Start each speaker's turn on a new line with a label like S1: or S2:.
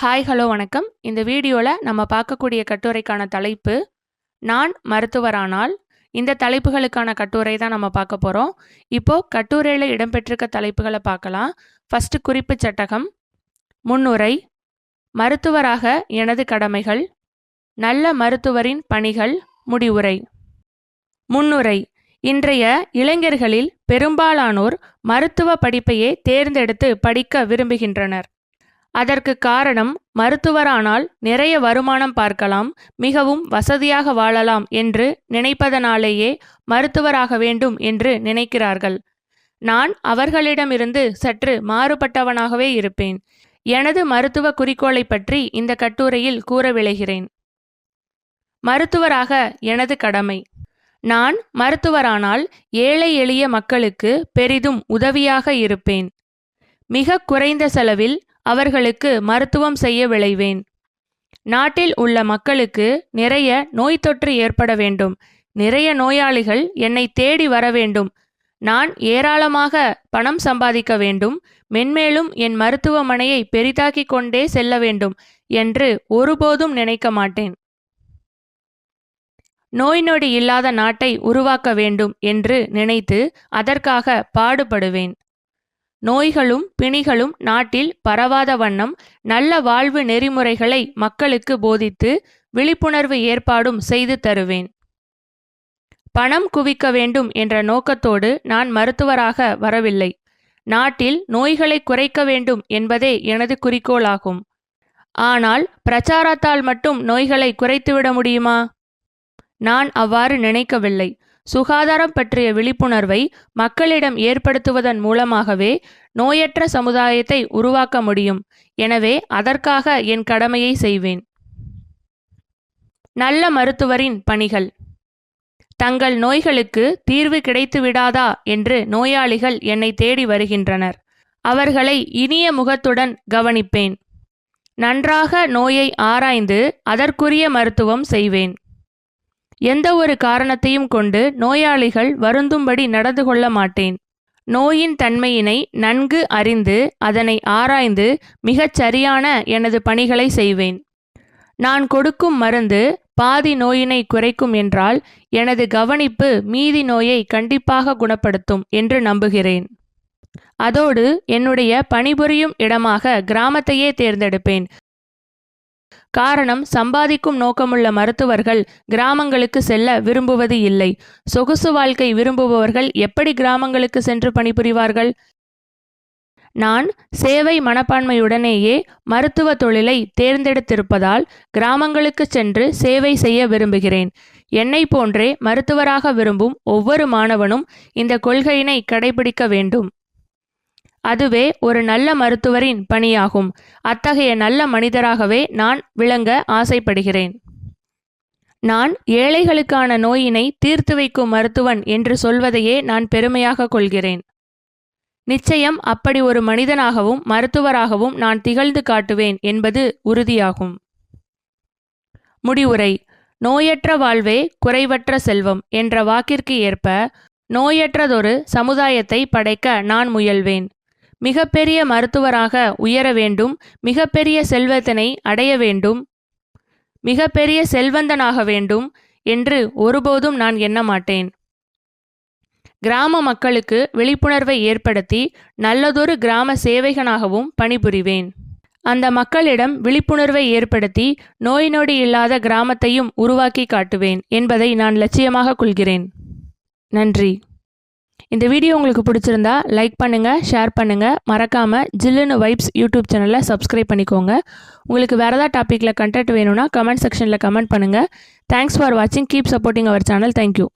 S1: Hi hello வணக்கம். இந்த வீடியோவில் நம்ம பார்க்கக்கூடிய கட்டுரைக்கான தலைப்பு நான் மருத்துவரானால் இந்த தலைப்புகளுக்கான கட்டுரை தான் நம்ம பார்க்க போகிறோம் இப்போது கட்டுரையில் இடம்பெற்றிருக்க தலைப்புகளை பார்க்கலாம். ஃபஸ்ட்டு குறிப்பு சட்டகம் முன்னுரை மருத்துவராக எனது கடமைகள் நல்ல மருத்துவரின் பணிகள் முடிவுரை. முன்னுரை இன்றைய இளைஞர்களில் பெரும்பாலானோர் மருத்துவ படிப்பையே தேர்ந்தெடுத்து படிக்க விரும்புகின்றனர். அதற்கு காரணம் மருத்துவரானால் நிறைய வருமானம் பார்க்கலாம் மிகவும் வசதியாக வாழலாம் என்று நினைப்பதனாலேயே மருத்துவராக வேண்டும் என்று நினைக்கிறார்கள். நான் அவர்களிடமிருந்து சற்று மாறுபட்டவனாகவே இருப்பேன். எனது மருத்துவ குறிக்கோளை பற்றி இந்த கட்டுரையில் கூற விளைகிறேன் மருத்துவராக எனது கடமை. நான் மருத்துவரானால் ஏழை எளிய மக்களுக்கு பெரிதும் உதவியாக இருப்பேன். மிக குறைந்த செலவில் அவர்களுக்கு மருத்துவம் செய்ய விளைவேன். நாட்டில் உள்ள மக்களுக்கு நிறைய நோய் தொற்று ஏற்பட வேண்டும். நிறைய நோயாளிகள் என்னை தேடி வர வேண்டும். நான் ஏராளமாக பணம் சம்பாதிக்க வேண்டும். மென்மேலும் என் மருத்துவமனையை பெரிதாக்கிக் கொண்டே செல்ல வேண்டும் என்று ஒருபோதும் நினைக்க மாட்டேன். நோய் நொடி இல்லாத நாட்டை உருவாக்க வேண்டும் என்று நினைத்து அதற்காக பாடுபடுவேன். நோய்களும் பிணிகளும் நாட்டில் பரவாத வண்ணம் நல்ல வாழ்வு நெறிமுறைகளை மக்களுக்கு போதித்து விழிப்புணர்வு ஏற்பாடும் செய்து தருவேன். பணம் குவிக்க வேண்டும் என்ற நோக்கத்தோடு நான் மருத்துவராக வரவில்லை. நாட்டில் நோய்களை குறைக்க வேண்டும் என்பதே எனது குறிக்கோளாகும். ஆனால் பிரச்சாரத்தால் மட்டும் நோய்களை குறைத்துவிட முடியுமா? நான் அவ்வாறு நினைக்கவில்லை. சுகாதாரம் பற்றிய விழிப்புணர்வை மக்களிடம் ஏற்படுத்துவதன் மூலமாகவே நோயற்ற சமுதாயத்தை உருவாக்க முடியும். எனவே அதற்காக என் கடமையை செய்வேன். நல்ல மருத்துவரின் பணிகள். தங்கள் நோய்களுக்கு தீர்வு கிடைத்து விடாதா என்று நோயாளிகள் என்னை தேடி வருகின்றனர். அவர்களை இனிய முகத்துடன் கவனிப்பேன். நன்றாக நோயை ஆராய்ந்து அதற்குரிய மருத்துவம் செய்வேன். எந்த ஒரு காரணத்தையும் கொண்டு நோயாளிகள் வருந்தும்படி நடந்து கொள்ள மாட்டேன். நோயின் தன்மையினை நன்கு அறிந்து அதனை ஆராய்ந்து மிகச் சரியான எனது பணிகளை செய்வேன். நான் கொடுக்கும் மருந்து பாதி நோயினை குறைக்கும் என்றால் எனது கவனிப்பு மீதி நோயை கண்டிப்பாக குணப்படுத்தும் என்று நம்புகிறேன். அதோடு என்னுடைய பணிபுரியும் இடமாக கிராமத்தையே தேர்ந்தெடுப்பேன். காரணம் சம்பாதிக்கும் நோக்கமுள்ள மருத்துவர்கள் கிராமங்களுக்கு செல்ல விரும்புவது இல்லை. சொகுசு வாழ்க்கை விரும்புபவர்கள் எப்படி கிராமங்களுக்கு சென்று பணிபுரிவார்கள்? நான் சேவை மனப்பான்மையுடனேயே மருத்துவ தொழிலை தேர்ந்தெடுத்திருப்பதால் கிராமங்களுக்கு சென்று சேவை செய்ய விரும்புகிறேன். என்னை போன்றே மருத்துவராக விரும்பும் ஒவ்வொரு மாணவனும் இந்த கொள்கையினை கடைபிடிக்க வேண்டும். அதுவே ஒரு நல்ல மருத்துவரின் பணியாகும். அத்தகைய நல்ல மனிதராகவே நான் விளங்க ஆசைப்படுகிறேன். நான் ஏழைகளுக்கான நோயினை தீர்த்து வைக்கும் மருத்துவன் என்று சொல்வதையே நான் பெருமையாக கொள்கிறேன். நிச்சயம் அப்படி ஒரு மனிதனாகவும் மருத்துவராகவும் நான் திகழ்ந்து காட்டுவேன் என்பது உறுதியாகும். முடிவுரை. நோயற்ற வாழ்வே குறைவற்ற செல்வம் என்ற வாக்கிற்கு ஏற்ப நோயற்றதொரு சமுதாயத்தை படைக்க நான் முயல்வேன். மிகப்பெரிய மருத்துவராக உயர வேண்டும் மிகப்பெரிய செல்வத்தினை அடைய வேண்டும் மிகப்பெரிய செல்வந்தனாக வேண்டும் என்று ஒருபோதும் நான் எண்ண மாட்டேன். கிராம மக்களுக்கு விழிப்புணர்வை ஏற்படுத்தி நல்லதொரு கிராம சேவைகனாகவும் பணிபுரிவேன். அந்த மக்களிடம் விழிப்புணர்வை ஏற்படுத்தி நோய் நொடி இல்லாத கிராமத்தையும் உருவாக்கி காட்டுவேன் என்பதை நான் லட்சியமாக கொள்கிறேன். நன்றி. இந்த வீடியோ உங்களுக்கு பிடிச்சிருந்தா லைக் பண்ணுங்கள் ஷேர் பண்ணுங்கள் மறக்காமல் ஜில்லுன்னு வைப்ஸ் யூடியூப் சேனலை சப்ஸ்கிரைப் பண்ணிக்கோங்க. உங்களுக்கு வேறு ஏதாவது டாப்பிக்கில் கண்டென்ட் வேணும்னா கமெண்ட் செக்ஷனில் கமெண்ட் பண்ணுங்கள் தேங்க்ஸ் ஃபார் வாட்சிங் keep supporting our channel thank you